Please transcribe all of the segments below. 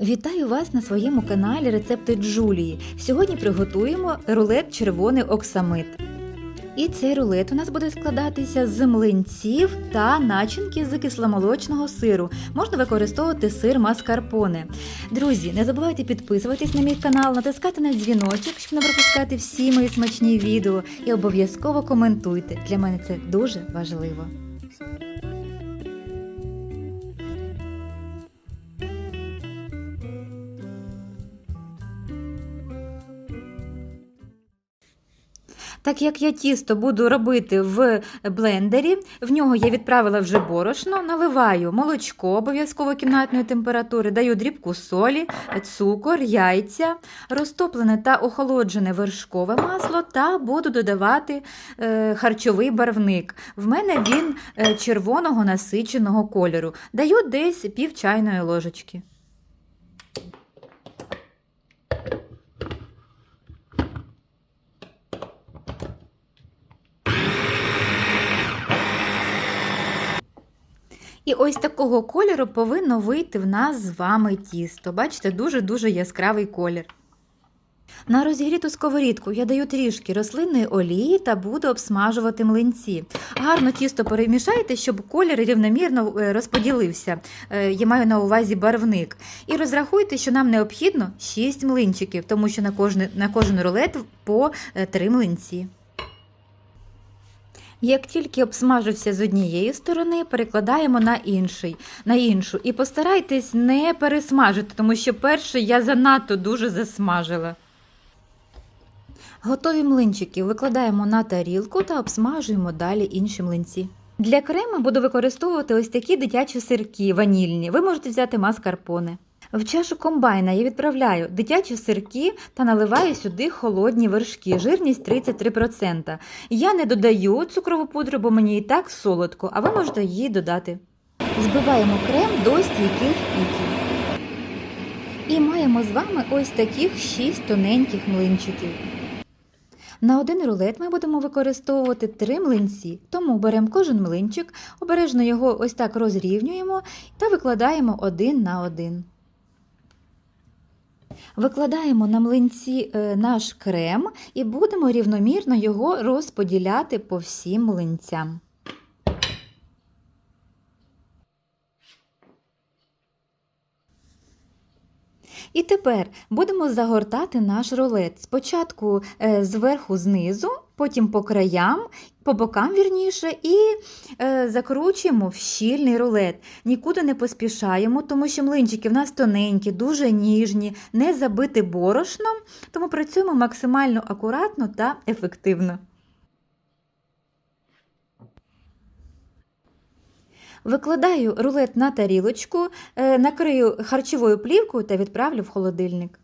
Вітаю вас на своєму каналі Рецепти Джулії. Сьогодні приготуємо рулет червоний оксамит. І цей рулет у нас буде складатися з млинців та начинки з кисломолочного сиру. Можна використовувати сир маскарпоне. Друзі, не забувайте підписуватись на мій канал, натискати на дзвіночок, щоб не пропускати всі мої смачні відео. І обов'язково коментуйте. Для мене це дуже важливо. Так як я тісто буду робити в блендері, в нього я відправила вже борошно, наливаю молочко обов'язково кімнатної температури, даю дрібку солі, цукор, яйця, розтоплене та охолоджене вершкове масло та буду додавати е, харчовий барвник. В мене він е, червоного насиченого кольору. Даю десь пів чайної ложечки. І ось такого кольору повинно вийти в нас з вами тісто. Бачите, дуже-дуже яскравий колір. На розігріту сковорідку я даю трішки рослинної олії та буду обсмажувати млинці. Гарно тісто перемішайте, щоб колір рівномірно е, розподілився. Е, Я маю на увазі барвник. І розрахуйте, що нам необхідно 6 млинчиків, тому що на кожен, на кожен рулет по 3 млинці. Як тільки обсмажився з однієї сторони, перекладаємо на інший, на іншу. І постарайтесь не пересмажити, тому що перший я занадто дуже засмажила. Готові млинчики викладаємо на тарілку та обсмажуємо далі інші млинці. Для крема буду використовувати ось такі дитячі сирки ванільні. Ви можете взяти маскарпоне. В чашу комбайна я відправляю дитячі сирки та наливаю сюди холодні вершки, жирність 33%. Я не додаю цукрову пудру, бо мені і так солодко, а ви можете її додати. Збиваємо крем до стійких піків. І маємо з вами ось таких 6 тоненьких млинчиків. На один рулет ми будемо використовувати три млинці, тому беремо кожен млинчик, обережно його ось так розрівнюємо та викладаємо один на один. Викладаємо на млинці е, наш крем і будемо рівномірно його розподіляти по всім млинцям. І тепер будемо загортати наш рулет. Спочатку е, зверху знизу, потім по краям, по бокам вірніше, і е, закручуємо в щільний рулет. Нікуди не поспішаємо, тому що млинчики в нас тоненькі, дуже ніжні, не забиті борошном, тому працюємо максимально акуратно та ефективно. Викладаю рулет на тарілочку, е, накрию харчовою плівкою та відправлю в холодильник.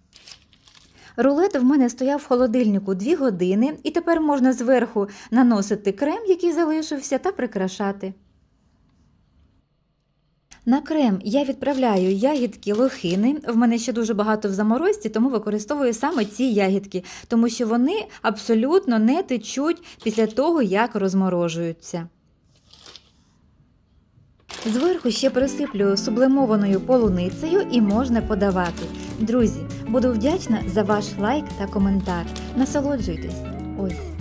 Рулет в мене стояв в холодильнику 2 години, і тепер можна зверху наносити крем, який залишився, та прикрашати. На крем я відправляю ягідки лохини. В мене ще дуже багато в заморозці, тому використовую саме ці ягідки, тому що вони абсолютно не течуть після того, як розморожуються. Зверху ще присиплю сублимованою полуницею і можна подавати. Друзі, буду вдячна за ваш лайк та коментар. Насолоджуйтесь! Ось.